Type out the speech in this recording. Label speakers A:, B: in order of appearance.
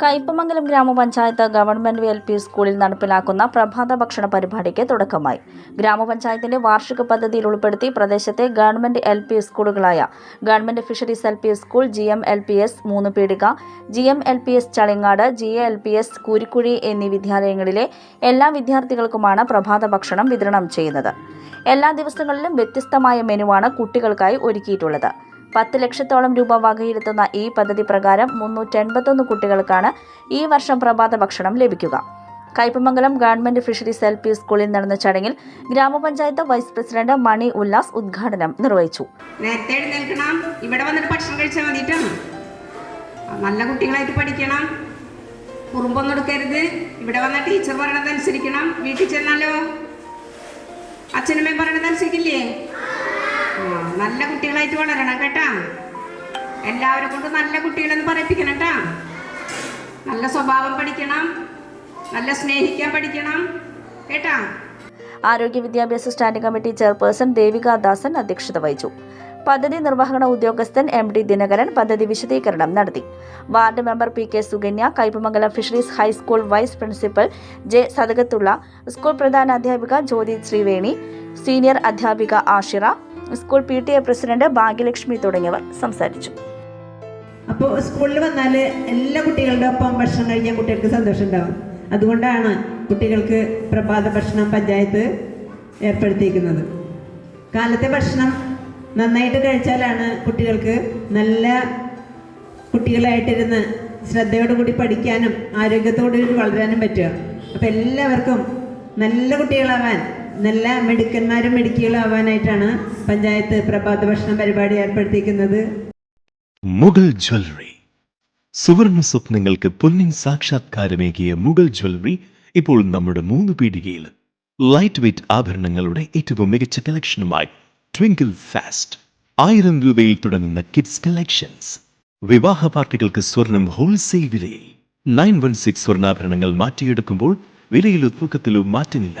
A: കയ്പമംഗലം ഗ്രാമപഞ്ചായത്ത് government L P സ്കൂളിൽ നടപ്പിലാക്കുന്ന പ്രഭാത ഭക്ഷണ പരിപാടിക്ക് തുടക്കമായി. ഗ്രാമപഞ്ചായത്തിന്റെ വാർഷിക പദ്ധതിയിൽ ഉൾപ്പെടുത്തി പ്രദേശത്തെ government L P സ്കൂളുകളായ government fisheries L P school G M L P S Moonnupeedika G M L P S Chalingad G A L P S Koorikkuzhi എന്നീ വിദ്യാലയങ്ങളിലെ എല്ലാ വിദ്യാർത്ഥികൾക്കുമാണ് പ്രഭാത ഭക്ഷണം വിതരണം ചെയ്യുന്നത്. എല്ലാ ദിവസങ്ങളിലും വ്യത്യസ്തമായ മെനുവാണ് കുട്ടികൾക്കായി ഒരുക്കിയിട്ടുള്ളത്. പത്ത് ലക്ഷത്തോളം രൂപ വകയിരുത്തുന്ന ഈ പദ്ധതി പ്രകാരം മുന്നൂറ്റെൺപത്തൊന്ന് കുട്ടികൾക്കാണ് ഈ വർഷം പ്രഭാത ഭക്ഷണം ലഭിക്കുക. Kaipamangalam government fisheries L P സ്കൂളിൽ നടന്ന ചടങ്ങിൽ ഗ്രാമപഞ്ചായത്ത് വൈസ് പ്രസിഡന്റ് മണി ഉല്ലാസ് ഉദ്ഘാടനം നിർവഹിച്ചു.
B: നേരത്തെ എഴുന്നേൽക്കണം. ഇവിടെ വന്നിട്ട് ഭക്ഷണം കഴിച്ചാൽ മതിയിട്ടാണ് നല്ല കുട്ടികളായിട്ട് പഠിക്കണം. കുറുമ്പൊന്നും എടുക്കരുത്. ഇവിടെ വന്ന ടീച്ചർ പറയണതനുസരിക്കണം. വീട്ടിൽ ചെന്നാലോ? അച്ഛനമ്മയും പറയണത് അനുസരിക്കില്ലേ ആ, നല്ല കുട്ടികളായിട്ട് വളരണം കേട്ടാ. എല്ലാവരും കൊണ്ട് നല്ല കുട്ടികളെന്ന് പറയിപ്പിക്കണം കേട്ടാ. നല്ല സ്വഭാവം പഠിക്കണം. നല്ല സ്നേഹിക്കാൻ പഠിക്കണം. കേട്ടാ?
A: ആരോഗ്യ വിദ്യാഭ്യാസ standing committee chairperson Devika Dasan അധ്യക്ഷത വഹിച്ചു. പദ്ധതി നിർവഹണ ഉദ്യോഗസ്ഥൻ എം ഡി ദിനകരൻ പദ്ധതി വിശദീകരണം നടത്തി. Ward member P K Sukanya Kaipamangalam fisheries high school vice principal J Sadakathulla school പ്രധാന അധ്യാപിക ജ്യോതി ശ്രീവേണി സീനിയർ അധ്യാപിക Ashira school P T A president Bhagyalakshmi തുടങ്ങിയവർ സംസാരിച്ചു.
C: അപ്പോൾ സ്കൂളിൽ വന്നാൽ എല്ലാ കുട്ടികളുടെ ഒപ്പം ഭക്ഷണം കഴിക്കാൻ കുട്ടികൾക്ക് സന്തോഷം ഉണ്ടാവും അതുകൊണ്ടാണ് കുട്ടികൾക്ക് പ്രഭാത ഭക്ഷണം പഞ്ചായത്ത് ഏർപ്പെടുത്തിയിരിക്കുന്നത്. കാലത്തെ ഭക്ഷണം നന്നായിട്ട് കഴിച്ചാലാണ് കുട്ടികൾക്ക് നല്ല കുട്ടികളായിട്ടിരുന്ന് ശ്രദ്ധയോടുകൂടി പഠിക്കാനും ആരോഗ്യത്തോടുകൂടി വളരാനും പറ്റുക. അപ്പോൾ എല്ലാവർക്കും നല്ല കുട്ടികളാവാൻ നല്ല മെടുക്കന്മാരും മെടുക്കികളും ആവാനായിട്ടാണ് പഞ്ചായത്ത് പ്രഭാത ഭക്ഷണം പരിപാടി ഏർപ്പെടുത്തിയിരിക്കുന്നത്.
D: മുഗൾ ജ്വല്ലറി. സുവർണ സ്വപ്നങ്ങൾക്ക് പൊന്നിൻ സാക്ഷാത്കാരമേകിയ മുഗൾ ജ്വല്ലറി ഇപ്പോൾ നമ്മുടെ മൂന്ന് പീടികയിൽ ലൈറ്റ് വെയ്റ്റ് ആഭരണങ്ങളുടെ ഏറ്റവും മികച്ച കളക്ഷനുമായി ട്വിങ്കിൾ ഫാസ്റ്റ് ആയിരം രൂപയിൽ തുടങ്ങുന്ന കിഡ്സ് കളക്ഷൻസ് വിവാഹ പാർട്ടികൾക്ക് സ്വർണം ഹോൾസെയിൽ വിലയിൽ നയൻ വൺ സിക്സ് സ്വർണാഭരണങ്ങൾ മാറ്റിയെടുക്കുമ്പോൾ വിലയിലോ തൂക്കത്തിലോ മാറ്റമില്ല.